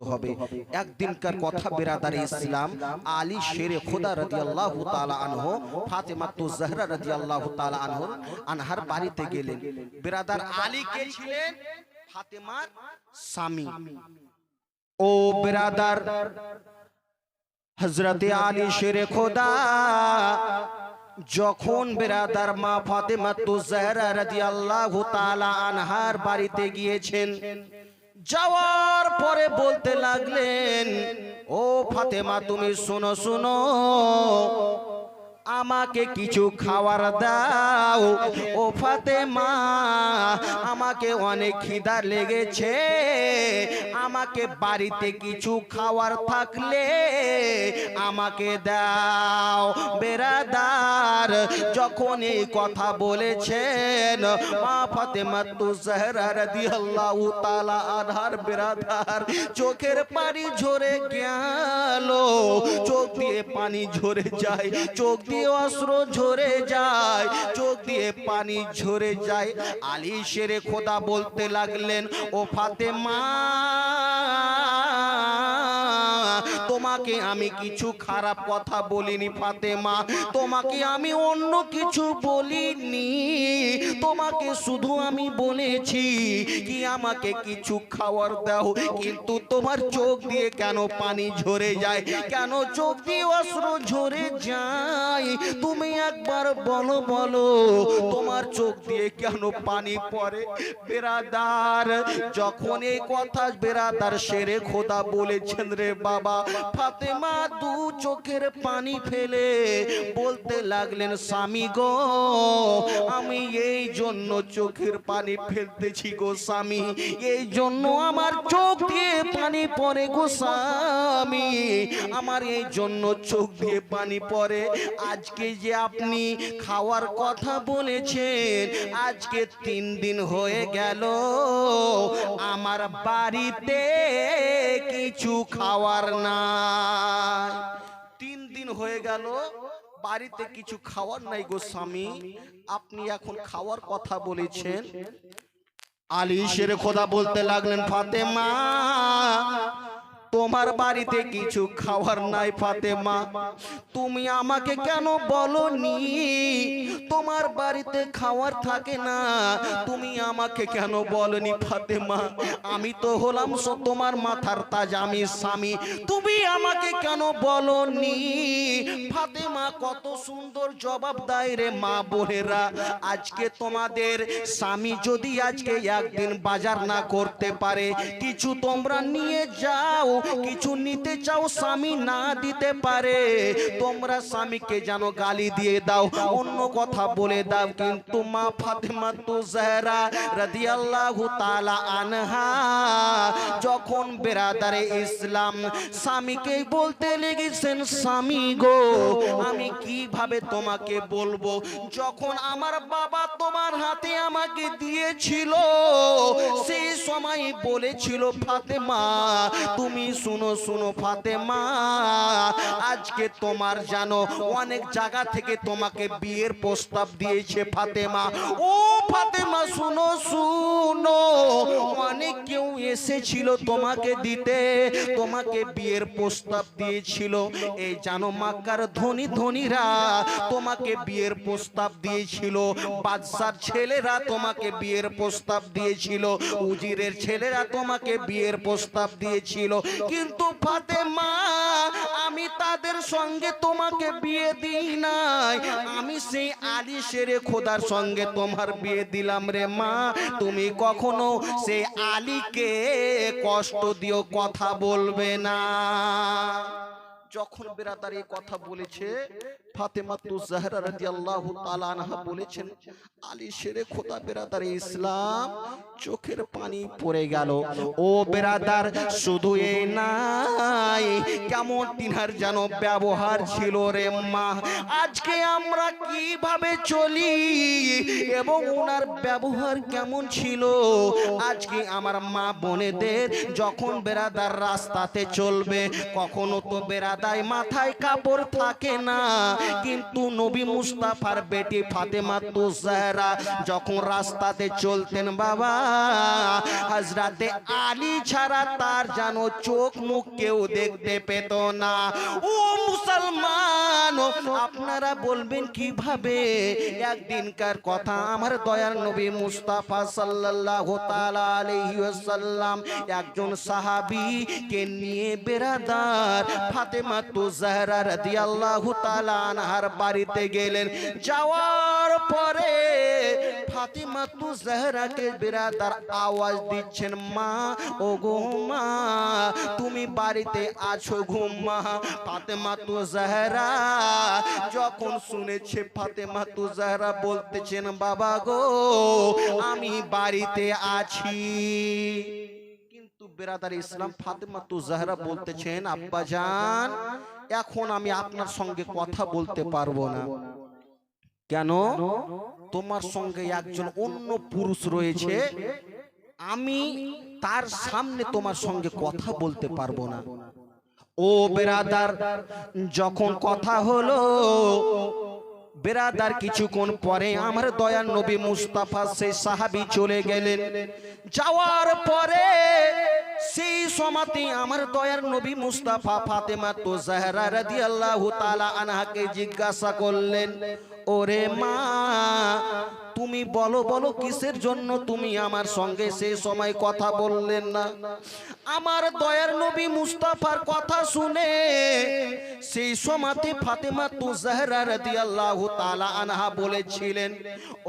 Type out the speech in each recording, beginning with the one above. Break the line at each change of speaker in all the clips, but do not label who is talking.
হবে। একদিনকার কথা বেরাদারে ইসলাম আলী শেরে খোদা আনহু তু জাহরা রাদিয়াল্লাহু তাআলা আনহু আনহার বাড়িতে গেলেন। বেরাদার আলী কে ছিলেন? ফাতেমার স্বামী। ও বেরাদার হজরতে আলী শেরে খোদা যখন বেরাদার মা ফাতেমা তু জাহরা রাদিয়াল্লাহু তাআলা আনহার বাড়িতে গিয়েছেন। যাওয়ার পরে বলতে লাগলেন, ও ফাতেমা, তুমি শোনো শোনো। আমাকে কিছু খাওয়ার দাও। ও ফাতেমা, আমাকে অনেক খিদা লেগেছে। আমাকে বাড়িতে কিছু খাওয়ার থাকলে আমাকে দাও। বেরাদার যখন এই কথা বলেছেন, মা ফাতেমা তু জাহরা রাদিয়াল্লাহু তাআলা আনহার বেরাদার, চোখের পানি ঝরে গেল। চোখ দিয়ে পানি ঝরে যায়, চোখ দিয়ে অস্ত্র ঝরে যায়, চোখ দিয়ে পানি ঝরে যায়। আলী শেরে খোদা বলতে লাগলেন, ও ফাতেমা তোমাকে আমি কিছু খারাপ কথা বলিনি, ফাতেমা। তোমাকে আমি অন্য কিছু বলিনি। তোমাকে শুধু আমি বলেছি কি আমাকে কিছু খাওয়ার দাও, কিন্তু তোমার চোখ দিয়ে কেন পানি ঝরে যায়? কেন চোখ দিয়ে অস্ত্র ঝরে যায়? তুমি একবার বলো বলো, তোমার চোখ দিয়ে কেন পানি পড়ে? বেরাদার, যখন এই কথা বেরাদার সেরে খোদা বলেছেন রে বাবা ফাতেমা দু চোখের পানি ফেলে বলতে লাগলেন, স্বামী গো, আমি এই জন্য চোখের পানি ফেলতেছি গো স্বামী। এই জন্য আমার চোখ দিয়ে পানি পড়ে গো স্বামী। আমার এই জন্য চোখ দিয়ে পানি পড়ে। আজকে যে আপনি খাওয়ার কথা বলেছেন, আজকে তিন দিন হয়ে গেল। আমার বাড়িতে কিছু খাওয়ার নাই। তিন দিন হয়ে গেল, বাড়িতে কিছু খাওয়ার নাই গো স্বামী। আপনি এখন খাওয়ার কথা বলেছেন। আলী শেরে খোদা বলতে লাগলেন, ফাতেমা তোমার বাড়িতে কিছু খাওয়ার নাই, ফাতেমা। তুমি আমাকে কেন বলনি? তোমার বাড়িতে খাওয়ার থাকে না। তুমি আমাকে কেন বলনি, ফাতেমা? আমি তো হলাম তোমার মাথার তাজ আমি স্বামী। তুমি আমাকে কেন বলনি? ফাতেমা, কত সুন্দর জবাব দেয় রে মা বোনেরা। আজকে তোমাদের স্বামী যদি আজকে একদিন বাজার না করতে পারে, কিছু তোমরা নিয়ে যাও। কিছু নিতে চাও স্বামী না দিতে পারে। তোমরা স্বামীকে যেন গালি দিয়ে দাও, অন্য কথা বলে দাও। কিন্তু মা ফাতেমা তু জাহরা রাদিয়াল্লাহু তাআলা আনহা, যখন বেরাদারে ইসলাম স্বামীকে বলতে লেগেছেন, স্বামী গো, আমি কীভাবে তোমাকে বলব? যখন আমার বাবা তোমার হাতে আমাকে দিয়েছিল, সেই সময় বলেছিল, ফাতেমা, তুমি শুনো শুনো ফাতেমা। আজকে তোমার জানো, অনেক জায়গা থেকে তোমাকে বিয়ের প্রস্তাব দিয়েছে ফাতেমা। ও ফাতেমা, শুনো শুনো। অনেক কেউ এসেছিল তোমাকে দিতে, তোমাকে বিয়ের প্রস্তাব দিয়েছিল। এই জানো, মাক্কার ধনী ধনীরা তোমাকে বিয়ের প্রস্তাব দিয়েছিল। বাদশার ছেলেরা তোমাকে বিয়ের প্রস্তাব দিয়েছিল। উজিরের ছেলেরা তোমাকে বিয়ের প্রস্তাব দিয়েছিল। কিন্তু ফাতেমা আমি তাদের সঙ্গে তোমাকে বিয়ে দিই নাই। আমি সেই আলি সেরে খোদার সঙ্গে তোমার বিয়ে দিলাম রে মা। তুমি কখনো সেই আলীকে কষ্ট দিও কথা বলবে না। যখন বেরাদার এই কথা বলেছে ফাতেমা তু জাহরা রাদিয়াল্লাহু তাআলা আনহা বলেছেন, আলী শেরে খোদা বেরাদার ইসলাম, চোখের পানি পড়ে গেল। ও বেরাদার, শুধু এই নাই, কেমন তিনার যেন ব্যবহার ছিল রে মা। আজকে আমরা কীভাবে চলি এবং ওনার ব্যবহার কেমন ছিল? আজকে আমার মা বোনেদের যখন বেরাদার রাস্তাতে চলবে, কখনো তো বেরাদাই মাথায় কাপড় থাকে না। কিন্তু নবী মুস্তাফার বেটি ফাতেমা তো জাহরা যখন রাস্তাতে চলতেন, বাবা হাজরাতে আলী ছাড়া তার যেন চোখ মুখ কেউ দেখতে পেত না। ও মুসলমান, আপনারা বলবেন কীভাবে? একদিনকার কথা, আমার দয়ার নবী মুস্তাফা সাল্লাল্লাহু তাআলা আলাইহি ওয়াসাল্লাম একজন সাহাবী কে নিয়ে বেরাদার ফাতেমা তু জাহরা রাদিয়াল্লাহু তাআলা আনহার বাড়িতে গেলেন। যাওয়ার পরে ফাতেমা তু জাহরাকে বেরাদার আওয়াজ দিচ্ছেন, মা ও গো মা, তুমি বাড়িতে আছো গো মা। ফাতেমা তু জাহরা যখন শুনেছে, ফাতেমা তু জাহরা বলতেছেন, বাবা গো, আমি বাড়িতে আছি। কিন্তু বেরাদার ইসলাম ফাতেমা তু জাহরা বলতেছেন, আব্বা জান এখন আমি আপনার সঙ্গে কথা বলতে পারব না। কেন? তোমার সঙ্গে একজন অন্য পুরুষ রয়েছে। আমি তার সামনে তোমার সঙ্গে কথা বলতে পারব না। ও বেরাদার, যখন কথা হলো বেরাদার কিছুক্ষণ পরে আমার দয়ার নবী মুস্তাফা সেই সাহাবি চলে গেলেন। যাওয়ার পরে সেই সমাতে আমার দয়ার নবী মুস্তাফা ফাতেমা তো জাহরা রাদিয়াল্লাহু তালা আনহাকে জিজ্ঞাসা করলেন ওরে মা তুমি বলো বলো কিসের জন্য তুমি আমার সঙ্গে সেই সময় কথা বললেন না? আমার দয়ার নবী মুস্তাফার কথা শুনে সেই সমাতে ফাতেমা তু জাহরা রাদিয়াল্লাহু তাআলা আনহা বলেছিলেন,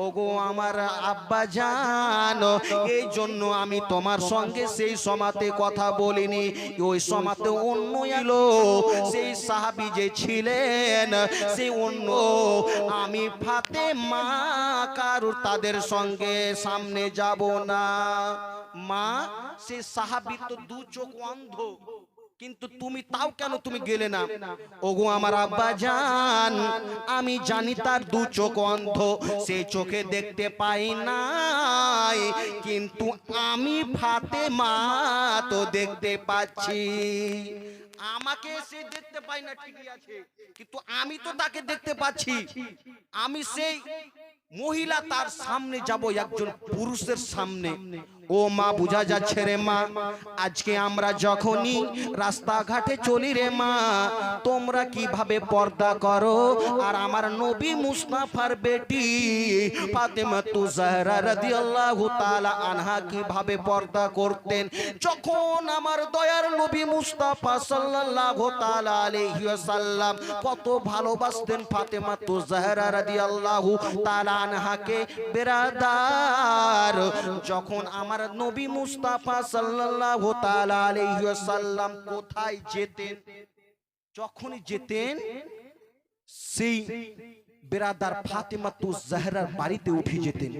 ওগো আমার আব্বা জান, এই জন্য আমি তোমার সঙ্গে সেই সমাতে কথা বলিনি। ওই সমাতে অন্য এলো, সেই সাহাবি যে ছিলেন সেই অন্য। আমি ফাতেমা কারুর তাদের সঙ্গে সামনে যাব না। মা, সে সাহাবী তো দু চোখ অন্ধ। কিন্তু তুমি তাও কেন তুমি গেলে না? ওগো আমার আব্বা জান, আমি জানি তার দু চোখ অন্ধ, সে চোখে দেখতে পাই নাই। কিন্তু আমি ফাতে মা তো দেখতে পাচ্ছি। আমাকে সে দেখতে পাই না ঠিকই আছে, কিন্তু আমি তো তাকে দেখতে পাচ্ছি। আমি সেই মহিলা তার সামনে যাব, একজন পুরুষের সামনে। ও মা, বুঝা যাচ্ছে রে মা, আজকে আমরা যখনই রাস্তাঘাটে চলি রে মা, তোমরা কীভাবে পর্দা করো? আর আমার নবী মুস্তাফার বেটি ফাতেমা তু জাহরা রাদিয়াল্লাহু তাআলা আনহা কীভাবে পর্দা করতেন? যখন আমার দয়ার নবী মুস্তাফা সাল্লাল্লাহু তাআলা আলাইহি ওয়াসাল্লাম কত ভালোবাসতেন ফাতেমা তু জাহরা রাদিয়াল্লাহু তাআলা আনহাকে। বেরাদার, যখন আমার নবী মুস্তাফা সাল্লাল্লাহু তাআলা আলাইহি ওয়াসাল্লাম কোথায় যেতেন? যখনই যেতেন, সেই বেরাদার ফাতেমা তু জাহরার বাড়িতে উঠে যেতেন।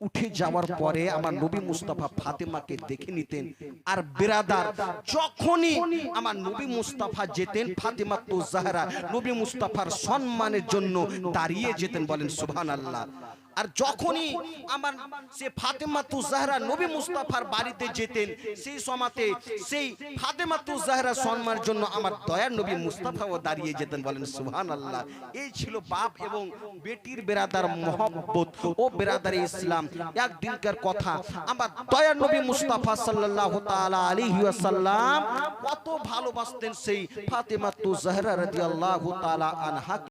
উঠে যাওয়ার পরে আমার নবী মুস্তাফা ফাতেমাকে দেখে নিতেন। আর বেরাদার যখনই আমার নবী মুস্তাফা যেতেন ফাতেমা তো জাহারা। নবী মুস্তাফার সম্মানের জন্য দাঁড়িয়ে যেতেন বলেন সুবহানাল্লাহ। আর যখনই আমার সে ফাতেমা তু জাহরা নবী মুস্তাফার বাড়িতে যেতেন, সেই সমাতে সেই ফাতেমা তু জাহরা সম্মানের জন্য আমার দয়ার নবী মুস্তাফাও দাঁড়িয়ে যেতেন, বলেন, সুবহানাল্লাহ। এই ছিল বাপ এবং বেটির বেরাদার মহব্বত ও বেরাদার ইসলাম। একদিনকার কথা, আমার দয়ার নবী মুস্তাফা সাল্লাল্লাহু তালা আলাইহি ওয়াসাল্লাম কত ভালোবাসতেন সেই ফাতেমা তু জাহরা রাদিয়াল্লাহু তাআলা আনহা